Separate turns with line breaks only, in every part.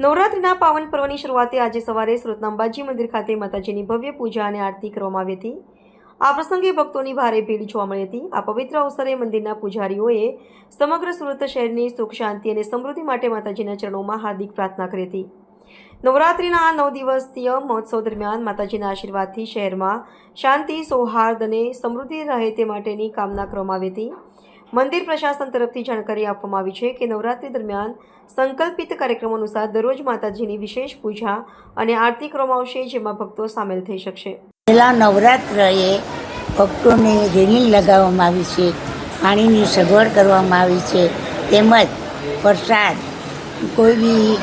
નવરાત્રિના પાવન પર્વની શરૂઆતે આજે સવારે સુરતના અંબાજી મંદિર ખાતે માતાજીની ભવ્ય પૂજા અને આરતી કરવામાં આવી હતી. આ પ્રસંગે ભક્તોની ભારે ભીડ જોવા મળી હતી. આ પવિત્ર અવસરે મંદિરના પૂજારીઓએ સમગ્ર સુરત શહેરની સુખ, શાંતિ અને સમૃદ્ધિ માટે માતાજીના ચરણોમાં હાર્દિક પ્રાર્થના કરી હતી. નવરાત્રિના આ નવ દિવસીય મહોત્સવ દરમિયાન માતાજીના આશીર્વાદથી શહેરમાં શાંતિ, સૌહાર્દ અને સમૃદ્ધિ રહે તે માટેની કામના કરવામાં આવી હતી. મંદિર પ્રશાસન તરફથી જાણકારી આપવામાં આવી છે કે નવરાત્રી દરમિયાન સંકલ્પિત કાર્યક્રમો અનુસાર દરરોજ માતાજીની વિશેષ પૂજા અને આરતી કરવામાં જેમાં ભક્તો સામેલ થઈ શકશે.
પહેલાં નવરાત્રએ ભક્તોને રેલિંગ લગાવવામાં આવી છે, પાણીની સગવડ કરવામાં આવી છે, તેમજ પ્રસાદ, કોઈ બી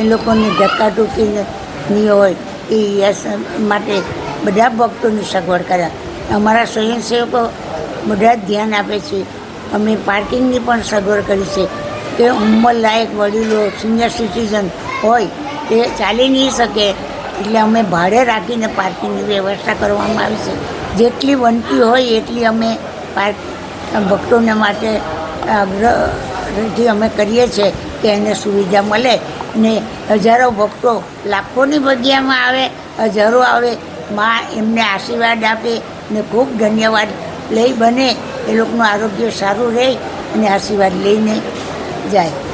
એ લોકોને ધક્કાટુકી ની હોય એ માટે બધા ભક્તોની સગવડ કર્યા અમારા સ્વયંસેવકો બધા જ ધ્યાન આપે છે અમે પાર્કિંગની પણ સગવડ કરી છે. કે ઉંમરલાયક વડીલો સિનિયર સિટીઝન હોય, તે ચાલી નહીં શકે. એટલે અમે ભાડે રાખીને પાર્કિંગની વ્યવસ્થા કરવામાં આવી છે. જેટલી બનતી હોય એટલી અમે પાર્ક, ભક્તોને માટે આગ્રહથી અમે કરીએ છીએ કે એને સુવિધા મળે. ને હજારો ભક્તો લાખોની જગ્યામાં આવે, હજારો આવે, માં એમને આશીર્વાદ આપે ને ખૂબ ધન્યવાદ લઈ બને. એ લોકોનું આરોગ્ય સારું રહે અને આશીર્વાદ લઈને જાય.